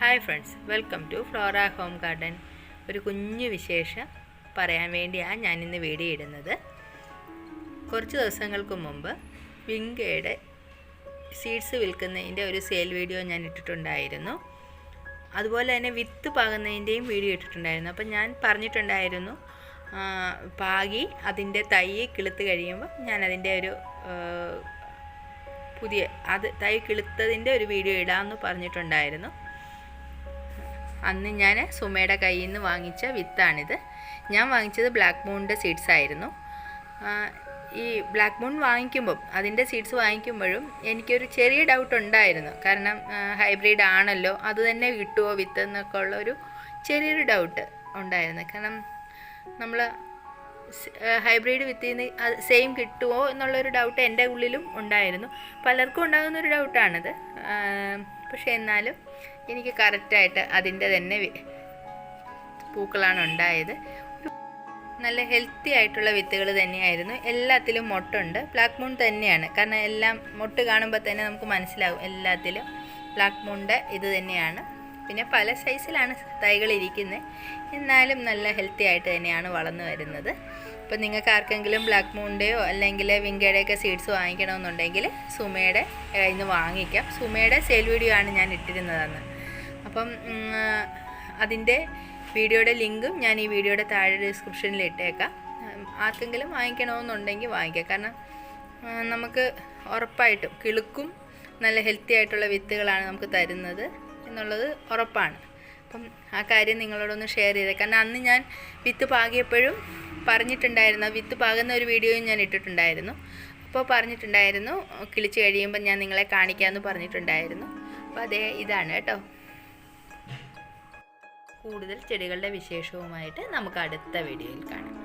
Hi friends welcome to flora home garden. ഒരു കുഞ്ഞു വിശേഷം പറയാൻ വേണ്ടിയാണ് ഞാൻ ഇന്ന് വീഡിയോ ഇടുന്നത്. കുറച്ച് ദിവസങ്ങൾക്ക് മുമ്പ് വിങ്കയുടെ സീഡ്സ് വിൽക്കുന്നതിന്റെ ഒരു സെയിൽ വീഡിയോ ഞാൻ ഇട്ടിട്ടുണ്ടായിരുന്നു. അതുപോലെ തന്നെ വിത്ത് പാകുന്നതിന്റെയും വീഡിയോ ഇട്ടിട്ടുണ്ടായിരുന്നു. അപ്പം ഞാൻ പറഞ്ഞിട്ടുണ്ടായിരുന്നു പാകി അതിന്റെ തൈ കിളുത്ത് കഴിയുമ്പോൾ ഞാൻ അതിന്റെ ഒരു പുതിയ അത് തൈ കിളുത്തതിന്റെ ഒരു വീഡിയോ ഇടാമെന്ന് പറഞ്ഞിട്ടുണ്ടായിരുന്നു. അന്ന് ഞാൻ സുമയുടെ കയ്യിൽ നിന്ന് വാങ്ങിച്ച വിത്താണിത്. ഞാൻ വാങ്ങിച്ചത് ബ്ലാക്ക് മൂണിന്റെ സീഡ്സ് ആയിരുന്നു. ഈ ബ്ലാക്ക് മൂൺ വാങ്ങിക്കുമ്പം അതിന്റെ സീഡ്സ് വാങ്ങിക്കുമ്പോഴും എനിക്കൊരു ചെറിയ ഡൗട്ട് ഉണ്ടായിരുന്നു. കാരണം ഹൈബ്രിഡ് ആണല്ലോ അത് തന്നെ കിട്ടുമോ വിത്ത് എന്നൊക്കെ ഉള്ള ഒരു ചെറിയൊരു ഡൗട്ട് ഉണ്ടായിരുന്നു. കാരണം നമ്മൾ ഹൈബ്രിഡ് വിത്തിൽ നിന്ന് സെയിം കിട്ടുമോ എന്നുള്ളൊരു ഡൗട്ട് എന്റെ ഉള്ളിലും ഉണ്ടായിരുന്നു. പലർക്കും ഉണ്ടാകുന്ന ഒരു ഡൗട്ടാണിത് പക്ഷേ എന്നാലും എനിക്ക് കറക്റ്റായിട്ട് അതിന്റെ തന്നെ പൂക്കളാണ് ഉണ്ടായത്. നല്ല ഹെൽത്തി ആയിട്ടുള്ള വിത്തുകൾ തന്നെയായിരുന്നു. എല്ലാത്തിലും മൊട്ടുണ്ട്. ബ്ലാക്ക് മൂൺ തന്നെയാണ്. കാരണം എല്ലാം മൊട്ട് കാണുമ്പോൾ തന്നെ നമുക്ക് മനസ്സിലാവും. എല്ലാത്തിലും ബ്ലാക്ക് മൂണിന്റെ ഇത് തന്നെയാണ്. പിന്നെ പല സൈസിലാണ് തൈകൾ ഇരിക്കുന്നത്. എന്നാലും നല്ല ഹെൽത്തി ആയിട്ട് തന്നെയാണ് വളർന്നു വരുന്നത്. അപ്പം നിങ്ങൾക്ക് ആർക്കെങ്കിലും ബ്ലാക്ക് മൂണിന്റെയോ അല്ലെങ്കിൽ വിങ്കയുടെയൊക്കെ സീഡ്സ് വാങ്ങിക്കണമെന്നുണ്ടെങ്കിൽ സുമയുടെ നിന്ന് വാങ്ങിക്കാം. സുമയുടെ സെയിൽ വീഡിയോ ആണ് ഞാൻ ഇട്ടിരുന്നതെന്ന്. അപ്പം അതിന്റെ വീഡിയോയുടെ ലിങ്കും ഞാൻ ഈ വീഡിയോയുടെ താഴെ ഡിസ്ക്രിപ്ഷനിൽ ഇട്ടേക്കാം. ആർക്കെങ്കിലും വാങ്ങിക്കണമെന്നുണ്ടെങ്കിൽ വാങ്ങിക്കാം. കാരണം നമുക്ക് ഉറപ്പായിട്ടും കിളുക്കും നല്ല ഹെൽത്തി ആയിട്ടുള്ള വിത്തുകളാണ് നമുക്ക് തരുന്നത് എന്നുള്ളത് ഉറപ്പാണ്. അപ്പം ആ കാര്യം നിങ്ങളോടൊന്ന് ഷെയർ ചെയ്തേ. കാരണം അന്ന് ഞാൻ വിത്ത് പാകിയപ്പോഴും പറഞ്ഞിട്ടുണ്ടായിരുന്നു. വിത്ത് പാകുന്ന ഒരു വീഡിയോയും ഞാൻ ഇട്ടിട്ടുണ്ടായിരുന്നു. അപ്പോൾ പറഞ്ഞിട്ടുണ്ടായിരുന്നു കിളിച്ച് കഴിയുമ്പോൾ ഞാൻ നിങ്ങളെ കാണിക്കാമെന്ന് പറഞ്ഞിട്ടുണ്ടായിരുന്നു. അപ്പോൾ അതേ ഇതാണ് കേട്ടോ. കൂടുതൽ ചെടികളുടെ വിശേഷവുമായിട്ട് നമുക്ക് അടുത്ത വീഡിയോയിൽ കാണാം.